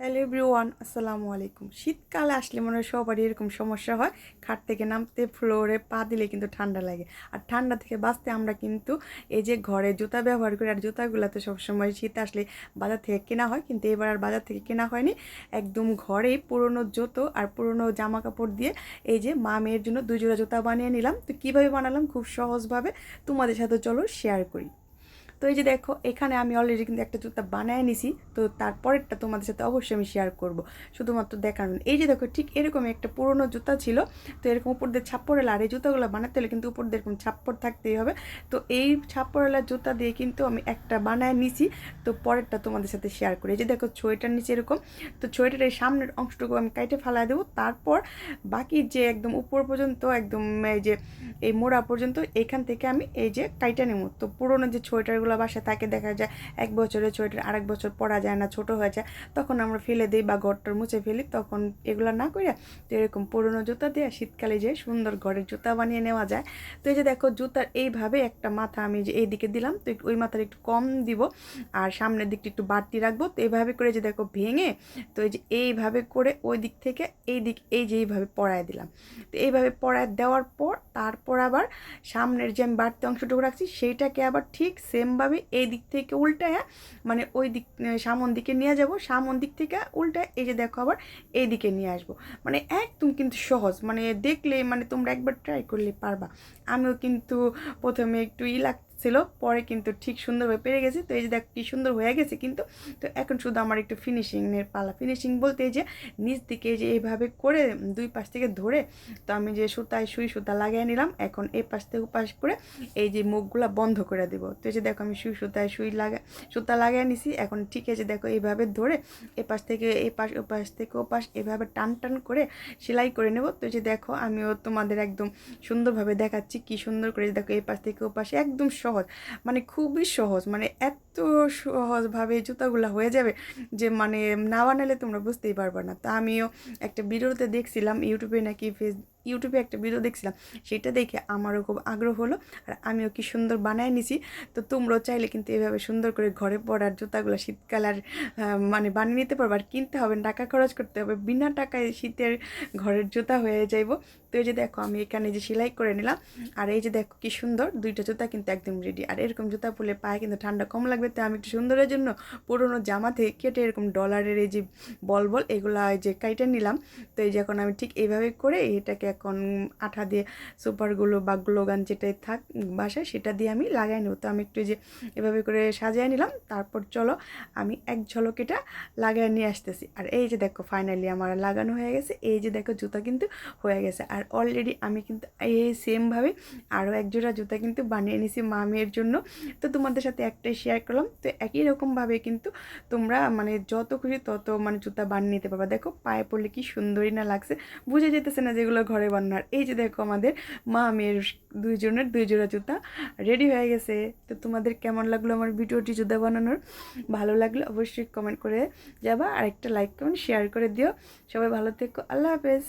Hello everyone, আসসালামু আলাইকুম। শীতকালে আসলে মনে হয় সবারই এরকম সমস্যা হয়। খাট থেকে নামতে, ফ্লোরে পা দিলে কিন্তু ঠান্ডা লাগে। আর ঠান্ডা থেকে বাঁচতে আমরা কিন্তু এই যে ঘরে জুতা ব্যবহার করি, আর জুতাগুলো তো সবসময় শীত আসলে বাজার থেকে কেনা হয়। কিন্তু এবার আর বাজার থেকে কেনা হয়নি। একদম ঘরেই পুরনো জুতো আর পুরনো জামা কাপড় দিয়ে এই যে মা মেয়ের জন্য দুজোড়া জুতা বানিয়ে নিলাম। তো কীভাবে বানালাম? খুব সহজভাবে। তোমাদের সাথে চলো শেয়ার করি। তো এই যে দেখো, এখানে আমি অলরেডি কিন্তু একটা জুতা বানায় নিছি। তো তারপরেরটা তোমাদের সাথে অবশ্যই আমি শেয়ার করব। শুধুমাত্র দেখানোর। এই যে দেখো, ঠিক এরকম একটা পুরনো জুতা ছিল। তো এরকম উপর দিয়ে ছাপ্পড়েলা আর এই জুতাগুলো বানাতে হলে কিন্তু উপর দিয়ে এরকম ছাপ্পড় থাকতেই হবে। তো এই ছাপ্পড়েলা জুতা দিয়ে কিন্তু আমি একটা বানায় নিছি। তো পরেরটা তোমাদের সাথে শেয়ার করি। এই যে দেখো ছয়টার নিচে এরকম। তো ছয়টার এই সামনের অংশটুকু আমি কাইটে ফেলা দেবো। তারপর বাকি যে একদম উপর পর্যন্ত, একদম এই যে, এই মোড়া পর্যন্ত, এখান থেকে আমি এই যে কাইটা নেব। তো পুরোনো যে সোয়েটারগুলো বাসায় থাকে, দেখা যায় এক বছরের সোয়েটার আরেক বছর পরা যায় না, ছোট হয়ে যায়। তখন আমরা ফেলে দিই বা ঘরটার মুছে ফেলি, তখন এগুলো না করে তো এরকম পুরোনো জুতা দিয়ে শীতকালে যে সুন্দর ঘরের জুতা বানিয়ে নেওয়া যায়। তো এই যে দেখো, জুতার এইভাবে একটা মাথা আমি যে এই দিকে দিলাম, তো ওই মাথার একটু কম দিব আর সামনের দিকটা একটু বাড়তি রাখব। তো এইভাবে করে যে দেখো ভেঙে, তো এই যে এইভাবে করে ওই দিক থেকে এই দিক, এই যে এইভাবে পড়ায় দিলাম। তো এইভাবে পড়ায় দেওয়ার পর, তারপর আবার সামনের যে আমি বাড়তি অংশটুকু রাখছি, সেইটাকে আবার ঠিক সেমভাবে এই দিক থেকে উল্টায় মানে ওই দিক সামন দিকে নিয়ে যাব, সামন দিক থেকে উল্টায়, এই যে দেখো আবার এই দিকে নিয়ে আসব। মানে একদম কিন্তু সহজ মানে দেখলে মানে তোমরা একবার ট্রাই করলে পারবা। আমিও কিন্তু প্রথমে একটু ই লাগ ছিল, পরে কিন্তু ঠিক সুন্দরভাবে পেরে গেছে। তো এই যে দেখ কী সুন্দর হয়ে গেছে কিন্তু, তো এখন শুধু আমার একটু ফিনিশিংয়ের পালা। ফিনিশিং বলতে যে নিচ দিকে যে এইভাবে করে দুই পাশ থেকে ধরে, তো আমি যে সুতায় সুই সুতা লাগিয়ে নিলাম, এখন এই পাশ থেকে পাশ করে এই যে মুখগুলো বন্ধ করে দেবো। তো এই যে দেখো আমি সুই সুতায় সুই লাগা, সুতা লাগিয়ে নিছি, এখন ঠিক আছে দেখো এইভাবে ধরে এ পাশ থেকে এই পাশ, ও পাশ থেকে ও পাশ এভাবে টান টান করে সেলাই করে নেব। তো যে দেখো আমিও তোমাদের একদম সুন্দরভাবে দেখাচ্ছি কি সুন্দর করে দেখো এই পাশ থেকে ও পাশে একদম সহজ। মানে খুবই সহজ। মানে এত সহজভাবে জুতাগুলো হয়ে যাবে যে মানে না বানালে তোমরা বুঝতেই পারবে না। তা আমিও একটা ভিডিওতে দেখছিলাম, ইউটিউবে নাকি ফেস ইউটিউবে একটা ভিডিও দেখছিলাম, সেটা দেখে আমারও খুব আগ্রহ হলো, আর আমিও কি সুন্দর বানায় নিছি। তো তোমরাও চাইলে কিন্তু এভাবে সুন্দর করে ঘরে পড়ার জুতাগুলো শীতকাল আর মানে বানিয়ে নিতে পারব, আর কিনতে হবে, টাকা খরচ করতে হবে, বিনা টাকায় শীতের ঘরের জুতা হয়ে যাইব। তো এই যে দেখো, আমি এখানে যে সেলাই করে নিলাম, আর এই যে দেখো কি সুন্দর, দুইটা জুতা কিন্তু একদম রেডি আর এরকম জুতা পরলে পায়ে কিন্তু ঠান্ডা কম লাগবে, তো আমি একটু সুন্দরের জন্য পুরোনো জামা থেকে কেটে এরকম ডলারের এই যে বল বল এগুলো যে কাইটে নিলাম। তো এই যে এখন আমি ঠিক এইভাবে করে এটাকে এখন আঠা দিয়ে সুপারগুলো বা গ্লোগান যেটাই থাক বাসায়, সেটা দিয়ে আমি লাগাই নেব। তো আমি একটু যে এভাবে করে সাজিয়ে নিলাম, তারপর চলো আমি এক ঝলক এটা লাগাই নিয়ে আসতেছি। আর এই যে দেখো ফাইনালি আমার লাগানো হয়ে গেছে। এই যে দেখো, জুতা কিন্তু হয়ে গেছে। আর অলরেডি আমি কিন্তু এই সেমভাবে আরও এক জোড়া জুতা কিন্তু বানিয়ে নিছি মা মেয়ের জন্য। তো তোমাদের সাথে একটাই শেয়ার করলাম। তো একই রকমভাবে কিন্তু তোমরা মানে যত খুশি তত মানে জুতা বানিয়ে নিতে পারবা। দেখো, পায়ে পড়লে কি সুন্দরই না লাগছে। বুঝে যেতেছে না যেগুলো ঘরে বান্নার। এই যে দেখো আমাদের মা, মেয়ের দুইজনের দুই জোড়া জুতা রেডি হয়ে গেছে। তো তোমাদের কেমন লাগল আমার ভিডিওটি জুতা বানানোর? ভালো লাগলে অবশ্যই কমেন্ট করে যাবা। আর একটা লাইক কমেন্ট শেয়ার করে দিও। সবাই ভালো থেকো। আল্লাহ হাফেজ।